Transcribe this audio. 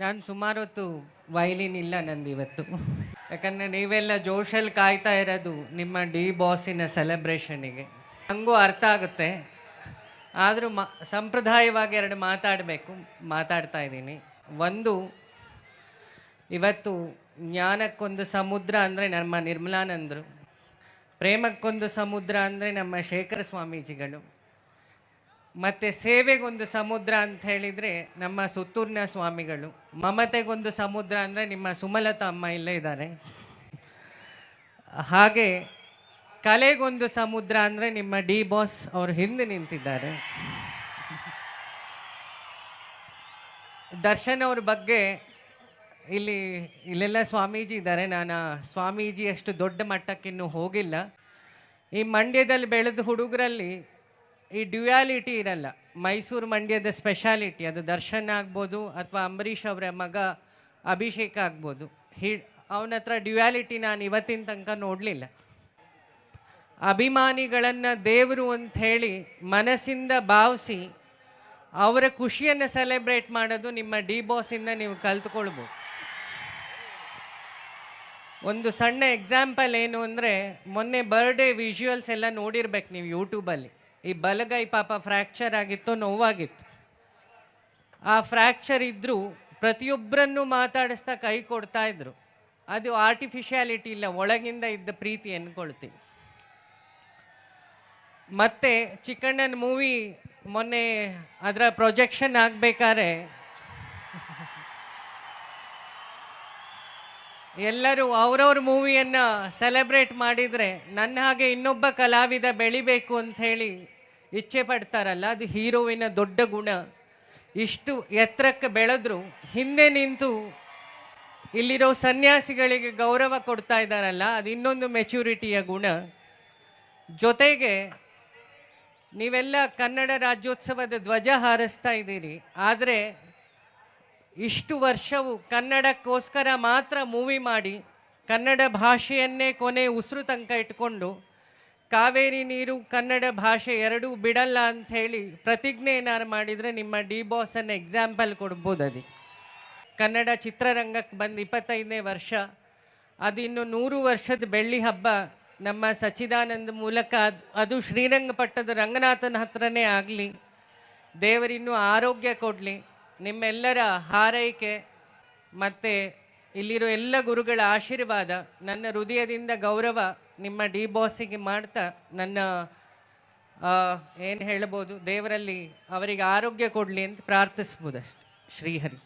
ನಾನು ಸುಮಾರು ಹೊತ್ತು ವೈಲಿನ್ ಇಲ್ಲ ನಂದು ಇವತ್ತು. ಯಾಕಂದರೆ ನೀವೆಲ್ಲ ಜೋಶಲ್ಲಿ ಕಾಯ್ತಾ ಇರೋದು ನಿಮ್ಮ ಡಿ ಬಾಸಿನ ಸೆಲೆಬ್ರೇಷನಿಗೆ ಹಂಗೂ ಅರ್ಥ ಆಗುತ್ತೆ. ಆದರೂ ಮ, ಸಂಪ್ರದಾಯವಾಗಿ ಎರಡು ಮಾತಾಡಬೇಕು, ಮಾತಾಡ್ತಾ ಇದ್ದೀನಿ. ಒಂದು, ಇವತ್ತು ಜ್ಞಾನಕ್ಕೊಂದು ಸಮುದ್ರ ಅಂದರೆ ನಮ್ಮ ನಿರ್ಮಲಾನಂದರು. ಪ್ರೇಮಕ್ಕೊಂದು ಸಮುದ್ರ ಅಂದರೆ ನಮ್ಮ ಶೇಖರ ಸ್ವಾಮೀಜಿಗಳು. ಮತ್ತು ಸೇವೆಗೊಂದು ಸಮುದ್ರ ಅಂತ ಹೇಳಿದರೆ ನಮ್ಮ ಸುತ್ತೂರಿನ ಸ್ವಾಮಿಗಳು. ಮಮತೆಗೊಂದು ಸಮುದ್ರ ಅಂದರೆ ನಿಮ್ಮ ಸುಮಲತಾ ಅಮ್ಮ ಇಲ್ಲೇ ಇದ್ದಾರೆ. ಹಾಗೆ ಕಲೆಗೊಂದು ಸಮುದ್ರ ಅಂದರೆ ನಿಮ್ಮ ಡಿ ಬಾಸ್ ಅವರು ಹಿಂದೆ ನಿಂತಿದ್ದಾರೆ. ದರ್ಶನ್ ಅವ್ರ ಬಗ್ಗೆ ಇಲ್ಲಿ ಇಲ್ಲೆಲ್ಲ ಸ್ವಾಮೀಜಿ ಇದ್ದಾರೆ. ನಾನು ಸ್ವಾಮೀಜಿ ಅಷ್ಟು ದೊಡ್ಡ ಮಟ್ಟಕ್ಕಿನ್ನೂ ಹೋಗಿಲ್ಲ. ಈ ಮಂಡ್ಯದಲ್ಲಿ ಬೆಳೆದ ಹುಡುಗರಲ್ಲಿ ಈ ಡ್ಯುಯಾಲಿಟಿ ಇರಲ್ಲ. ಮೈಸೂರು ಮಂಡ್ಯದ ಸ್ಪೆಷಾಲಿಟಿ ಅದು ದರ್ಶನ್ ಆಗ್ಬೋದು ಅಥವಾ ಅಂಬರೀಷ್ ಅವರ ಮಗ ಅಭಿಷೇಕ್ ಆಗ್ಬೋದು. ಹಿ, ಅವನ ಹತ್ರ ಡ್ಯುಯಾಲಿಟಿ ನಾನು ಇವತ್ತಿನ ತನಕ ನೋಡಲಿಲ್ಲ. ಅಭಿಮಾನಿಗಳನ್ನು ದೇವರು ಅಂತ ಹೇಳಿ ಮನಸ್ಸಿಂದ ಭಾವಿಸಿ ಅವರ ಖುಷಿಯನ್ನು ಸೆಲೆಬ್ರೇಟ್ ಮಾಡೋದು ನಿಮ್ಮ ಡಿ ಬಾಸಿಂದ ನೀವು ಕಲ್ತ್ಕೊಳ್ಬೋದು. ಒಂದು ಸಣ್ಣ ಎಕ್ಸಾಂಪಲ್ ಏನು ಅಂದರೆ ಮೊನ್ನೆ ಬರ್ಡೇ ವಿಜುವಲ್ಸ್ ಎಲ್ಲ ನೋಡಿರ್ಬೇಕು ನೀವು ಯೂಟ್ಯೂಬಲ್ಲಿ ಈ ಬಲಗೈ ಪಾಪ ಫ್ರ್ಯಾಕ್ಚರ್ ಆಗಿತ್ತು, ನೋವಾಗಿತ್ತು. ಆ ಫ್ರ್ಯಾಕ್ಚರ್ ಇದ್ದರೂ ಪ್ರತಿಯೊಬ್ಬರನ್ನು ಮಾತಾಡಿಸ್ತಾ ಕೈ ಕೊಡ್ತಾ ಇದ್ರು. ಅದು ಆರ್ಟಿಫಿಷಿಯಾಲಿಟಿ ಇಲ್ಲ, ಒಳಗಿಂದ ಇದ್ದ ಪ್ರೀತಿ ಅನ್ಕೊಳ್ತೀನಿ ಮತ್ತೆ ಚಿಕ್ಕಣ್ಣನ ಮೂವಿ ಮೊನ್ನೆ ಅದರ ಪ್ರೊಜೆಕ್ಷನ್ ಆಗಬೇಕಾದ್ರೆ ಎಲ್ಲರೂ ಅವ್ರವ್ರ ಮೂವಿಯನ್ನು ಸೆಲೆಬ್ರೇಟ್ ಮಾಡಿದರೆ ನನ್ನ ಹಾಗೆ ಇನ್ನೊಬ್ಬ ಕಲಾವಿದ ಬೆಳಿಬೇಕು ಅಂತ ಹೇಳಿ ಇಚ್ಛೆ ಪಡ್ತಾರಲ್ಲ, ಅದು ಹೀರೋವಿನ ದೊಡ್ಡ ಗುಣ. ಇಷ್ಟು ಎತ್ತರಕ್ಕೆ ಬೆಳೆದ್ರು, ಹಿಂದೆ ನಿಂತು ಇಲ್ಲಿರೋ ಸನ್ಯಾಸಿಗಳಿಗೆ ಗೌರವ ಕೊಡ್ತಾ ಇದ್ದಾರಲ್ಲ, ಅದು ಇನ್ನೊಂದು ಮೆಚುರಿಟಿಯ ಗುಣ. ಜೊತೆಗೆ, ನೀವೆಲ್ಲ ಕನ್ನಡ ರಾಜ್ಯೋತ್ಸವದ ಧ್ವಜ ಹಾರಿಸ್ತಾ ಇದ್ದೀರಿ, ಆದರೆ ಇಷ್ಟು ವರ್ಷವು ಕನ್ನಡಕ್ಕೋಸ್ಕರ ಮಾತ್ರ ಮೂವಿ ಮಾಡಿ, ಕನ್ನಡ ಭಾಷೆಯನ್ನೇ ಕೊನೆ ಉಸಿರು ತನಕ ಇಟ್ಕೊಂಡು ಕಾವೇರಿ ನೀರು ಕನ್ನಡ ಭಾಷೆ ಎರಡೂ ಬಿಡಲ್ಲ ಅಂತ ಹೇಳಿ ಪ್ರತಿಜ್ಞೆ ಏನಾರು ಮಾಡಿದರೆ ನಿಮ್ಮ ಡಿ ಬಾಸನ್ನು ಎಕ್ಸಾಂಪಲ್ ಕೊಡ್ಬೋದು ಅದು. ಕನ್ನಡ ಚಿತ್ರರಂಗಕ್ಕೆ ಬಂದು ಇಪ್ಪತ್ತೈದನೇ ವರ್ಷ. ಅದು ಇನ್ನು ನೂರು ವರ್ಷದ ಬೆಳ್ಳಿ ಹಬ್ಬ ನಮ್ಮ ಸಚ್ಚಿದಾನಂದ ಮೂಲಕ ಅದು ಅದು ಶ್ರೀರಂಗಪಟ್ಟದ ರಂಗನಾಥನ ಹತ್ರನೇ ಆಗಲಿ. ದೇವರಿನ್ನೂ ಆರೋಗ್ಯ ಕೊಡಲಿ. ನಿಮ್ಮೆಲ್ಲರ ಹಾರೈಕೆ ಮತ್ತು ಇಲ್ಲಿರೋ ಎಲ್ಲ ಗುರುಗಳ ಆಶೀರ್ವಾದ, ನನ್ನ ಹೃದಯದಿಂದ ಗೌರವ ನಿಮ್ಮ ಡಿ ಬಾಸಿಗೆ ಮಾಡ್ತಾ ನನ್ನ ಏನು ಹೇಳ್ಬೋದು ದೇವರಲ್ಲಿ ಅವರಿಗೆ ಆರೋಗ್ಯ ಕೊಡಲಿ ಅಂತ ಪ್ರಾರ್ಥಿಸ್ಬೋದಷ್ಟೆ ಶ್ರೀಹರಿ.